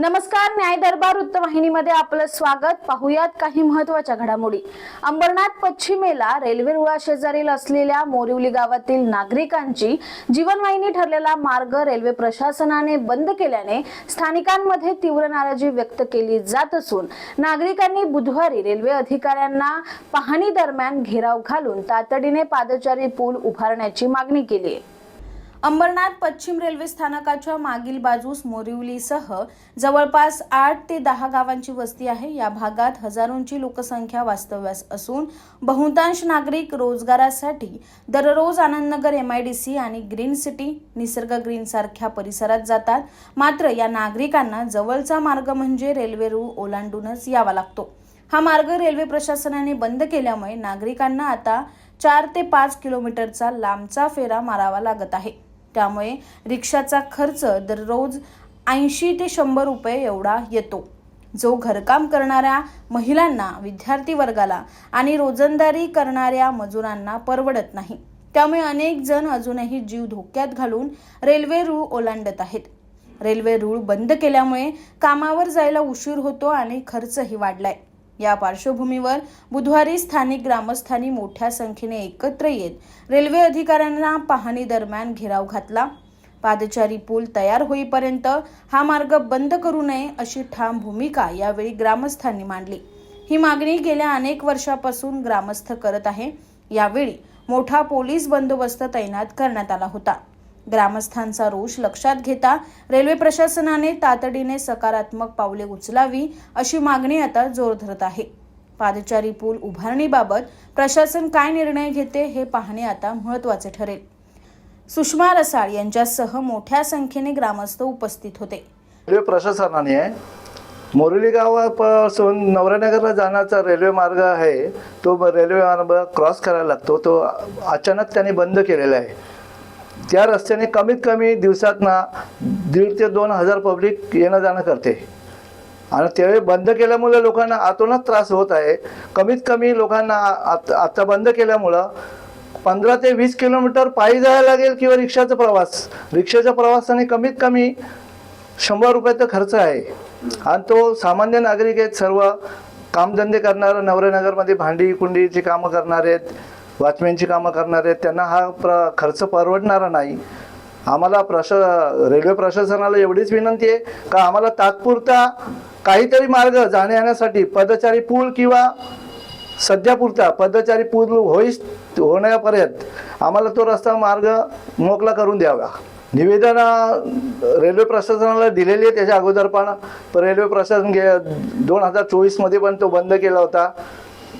नमस्कार न्याय दरबार वृत्तवाहिनीमध्ये आपलं स्वागत. पाहुयात काही महत्त्वाच्या घडामोडी. अंबरनाथ पश्चिमेला रेल्वे रुळा शेजारील असलेल्या मोरिवली गावातील नागरिकांची जीवनवाहिनी ठरलेला मार्ग रेल्वे प्रशासनाने बंद केल्याने स्थानिकांमध्ये तीव्र नाराजी व्यक्त केली जात असून नागरिकांनी बुधवारी रेल्वे अधिकाऱ्यांना पाहणी दरम्यान घेराव घालून तातडीने पादचारी पूल उभारण्याची मागणी केली आहे. अंबरनाथ पश्चिम रेल्वे स्थानकाच्या मागील बाजूस मोरिवलीसह जवळपास आठ ते दहा गावांची वस्ती आहे. या भागात हजारोंची लोकसंख्या वास्तव्यास असून बहुतांश नागरिक रोजगारासाठी दररोज आनंदनगर एमआयडीसी आणि ग्रीन सिटी निसर्ग ग्रीन सारख्या परिसरात जातात. मात्र या नागरिकांना जवळचा मार्ग म्हणजे रेल्वे रूळ ओलांडूनच यावा लागतो. हा मार्ग रेल्वे प्रशासनाने बंद केल्यामुळे नागरिकांना आता चार ते पाच किलोमीटरचा लांबचा फेरा मारावा लागत आहे. त्यामुळे रिक्षाचा खर्च दररोज ऐंशी ते शंभर रुपये एवढा येतो. जो घरकाम करणाऱ्या महिलांना विद्यार्थी वर्गाला आणि रोजंदारी करणाऱ्या मजुरांना परवडत नाही. त्यामुळे अनेक जण अजूनही जीव धोक्यात घालून रेल्वे रूळ ओलांडत आहेत. रेल्वे रूळ बंद केल्यामुळे कामावर जायला उशीर होतो आणि खर्चही वाढलाय. या पार्श्वभूमीवर बुधवारी स्थानिक ग्रामस्थांनी मोठ्या संख्येने एकत्र येत रेल्वे अधिकाऱ्यांना पाहणी दरम्यान घेराव घातला. पादचारी पूल तयार होईपर्यंत हा मार्ग बंद करू नये अशी ठाम भूमिका यावेळी ग्रामस्थांनी मांडली. ही मागणी गेल्या अनेक वर्षापासून ग्रामस्थ करत आहे. यावेळी मोठा पोलीस बंदोबस्त तैनात करण्यात आला होता. ग्रामस्थांचा रोष लक्षात घेता रेल्वे प्रशासनाने तातडीने सकारात्मक पावले उचलावी अशी मागणी आता जोर धरत आहे. पादचारी पूल उभारणीबाबत प्रशासन काय निर्णय घेते हे पाहणे आता महत्त्वाचे ठरेल. सुषमा रसाळ यांच्यासह मोठ्या संख्येने ग्रामस्थ उपस्थित होते. रेल्वे प्रशासनाने मोरली गावापासून नवरानगरला जाण्याचा रेल्वे मार्ग आहे तो रेल्वे मार्ग क्रॉस करायला लागतो. तो अचानक त्याने बंद केलेला आहे. त्या रस्त्याने कमीत कमी दिवसात ना दीड ते दोन हजार पब्लिक येणं जाणं करते. आणि त्यावेळी बंद केल्यामुळे लोकांना आतूनच त्रास होत आहे. कमीत कमी लोकांना आ- आत- आता बंद केल्यामुळं पंधरा ते वीस किलोमीटर पायी जायला लागेल किंवा रिक्षाचा प्रवास रिक्षाच्या प्रवासाने कमीत कमी शंभर रुपयाचा खर्च आहे. आणि तो सामान्य नागरिक आहेत सर्व कामधंदे करणारे नवरेनगरमध्ये भांडी कुंडीची कामं करणारे आहेत. वॉचमॅनची कामं करणारे आहेत त्यांना हा प्र खर्च परवडणारा नाही. आम्हाला प्रशा रेल्वे प्रशासनाला एवढीच विनंती आहे का आम्हाला तात्पुरता काहीतरी मार्ग जाण्या येण्यासाठी पदचारी पूल किंवा सध्यापुरता पदचारी पूल होईस होण्यापर्यंत आम्हाला तो रस्ता मार्ग मोकला करून द्यावा. निवेदन रेल्वे प्रशासनाला दिलेली आहे त्याच्या अगोदर पण. पण रेल्वे प्रशासन गे दोन हजार चोवीसमध्ये पण तो बंद केला होता.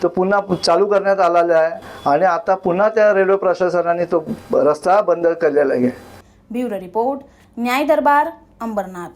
तो पुन्हा चालू करण्यात आलेला आहे आणि आता पुन्हा त्या रेल्वे प्रशासनाने तो रस्ता बंद केलेला आहे. ब्युरो रिपोर्ट न्याय दरबार अंबरनाथ.